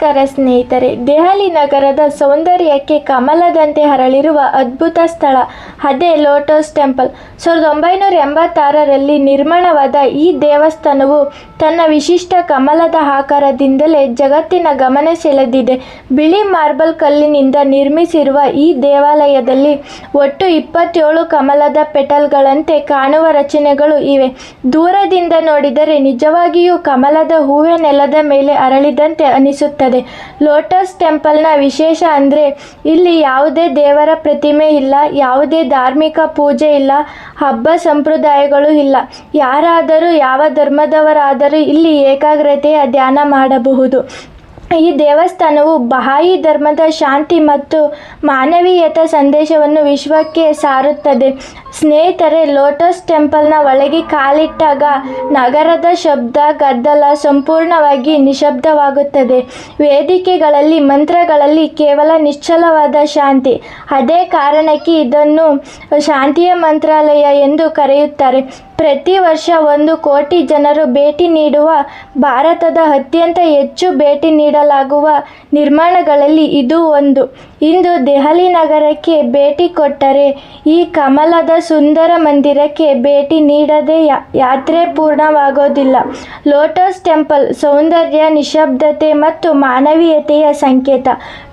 ನಮಸ್ಕಾರ ಸ್ನೇಹಿತರೆ. ದೆಹಲಿ ನಗರದ ಸೌಂದರ್ಯಕ್ಕೆ ಕಮಲದಂತೆ ಹರಳಿರುವ ಅದ್ಭುತ ಸ್ಥಳ ಅದೇ ಲೋಟಸ್ ಟೆಂಪಲ್. ಸಾವಿರದ ಒಂಬೈನೂರ ಎಂಬತ್ತಾರರಲ್ಲಿ ನಿರ್ಮಾಣವಾದ ಈ ದೇವಸ್ಥಾನವು ತನ್ನ ವಿಶಿಷ್ಟ ಕಮಲದ ಆಕಾರದಿಂದಲೇ ಜಗತ್ತಿನ ಗಮನ ಸೆಳೆದಿದೆ ಬಿಳಿ ಮಾರ್ಬಲ್ ಕಲ್ಲಿನಿಂದ ನಿರ್ಮಿಸಿರುವ ಈ ದೇವಾಲಯದಲ್ಲಿ ಒಟ್ಟು ಇಪ್ಪತ್ತೇಳು ಕಮಲದ ಪೆಟಲ್ಗಳಂತೆ ಕಾಣುವ ರಚನೆಗಳು ಇವೆ. ದೂರದಿಂದ ನೋಡಿದರೆ ನಿಜವಾಗಿಯೂ ಕಮಲದ ಹೂವೇ ನೆಲದ ಮೇಲೆ ಅರಳಿದಂತೆ ಅನಿಸುತ್ತದೆ. ಲೋಟಸ್ ಟೆಂಪಲ್ನ ವಿಶೇಷ ಅಂದರೆ ಇಲ್ಲಿ ಯಾವುದೇ ದೇವರ ಪ್ರತಿಮೆ ಇಲ್ಲ, ಯಾವುದೇ ಧಾರ್ಮಿಕ ಪೂಜೆ ಇಲ್ಲ, ಹಬ್ಬ ಸಂಪ್ರದಾಯಗಳು ಇಲ್ಲ. ಯಾರಾದರೂ ಯಾವ ಧರ್ಮದವರಾದರೂ ಇಲ್ಲಿ ಏಕಾಗ್ರತೆಯ ಧ್ಯಾನ ಮಾಡಬಹುದು. ಈ ದೇವಸ್ಥಾನವು ಬಹಾಯಿ ಧರ್ಮದ ಶಾಂತಿ ಮತ್ತು ಮಾನವೀಯತೆ ಸಂದೇಶವನ್ನು ವಿಶ್ವಕ್ಕೆ ಸಾರುತ್ತದೆ. ಸ್ನೇಹಿತರೆ, ಲೋಟಸ್ ಟೆಂಪಲ್ನ ಒಳಗೆ ಕಾಲಿಟ್ಟಾಗ ನಗರದ ಶಬ್ದ, ಗದ್ದಲ ಸಂಪೂರ್ಣವಾಗಿ ನಿಶಬ್ದವಾಗುತ್ತದೆ. ವೇದಿಕೆಗಳಲ್ಲಿ, ಮಂತ್ರಗಳಲ್ಲಿ ಕೇವಲ ನಿಶ್ಚಲವಾದ ಶಾಂತಿ. ಅದೇ ಕಾರಣಕ್ಕೆ ಇದನ್ನು ಶಾಂತಿಯ ಮಂತ್ರಾಲಯ ಎಂದು ಕರೆಯುತ್ತಾರೆ. ಪ್ರತಿ ವರ್ಷ ಒಂದು ಕೋಟಿ ಜನರು ಭೇಟಿ ನೀಡುವ ಭಾರತದ ಅತ್ಯಂತ ಹೆಚ್ಚು ಭೇಟಿ ನೀಡಲಾಗುವ ನಿರ್ಮಾಣಗಳಲ್ಲಿ ಇದು ಒಂದು. ಇಂದು ದೆಹಲಿ ನಗರಕ್ಕೆ ಭೇಟಿ ಕೊಟ್ಟರೆ ಈ ಕಮಲದ ಸುಂದರ ಮಂದಿರಕ್ಕೆ ಭೇಟಿ ನೀಡದೆ ಯಾತ್ರೆ ಪೂರ್ಣವಾಗೋದಿಲ್ಲ. ಲೋಟಸ್ ಟೆಂಪಲ್ ಸೌಂದರ್ಯ, ನಿಶಬ್ದತೆ ಮತ್ತು ಮಾನವೀಯತೆಯ ಸಂಕೇತ.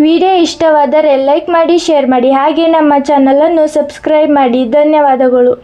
ವಿಡಿಯೋ ಇಷ್ಟವಾದರೆ ಲೈಕ್ ಮಾಡಿ, ಶೇರ್ ಮಾಡಿ. ಹಾಗೆ ನಮ್ಮ ಚಾನಲನ್ನು ಸಬ್ಸ್ಕ್ರೈಬ್ ಮಾಡಿ. ಧನ್ಯವಾದಗಳು.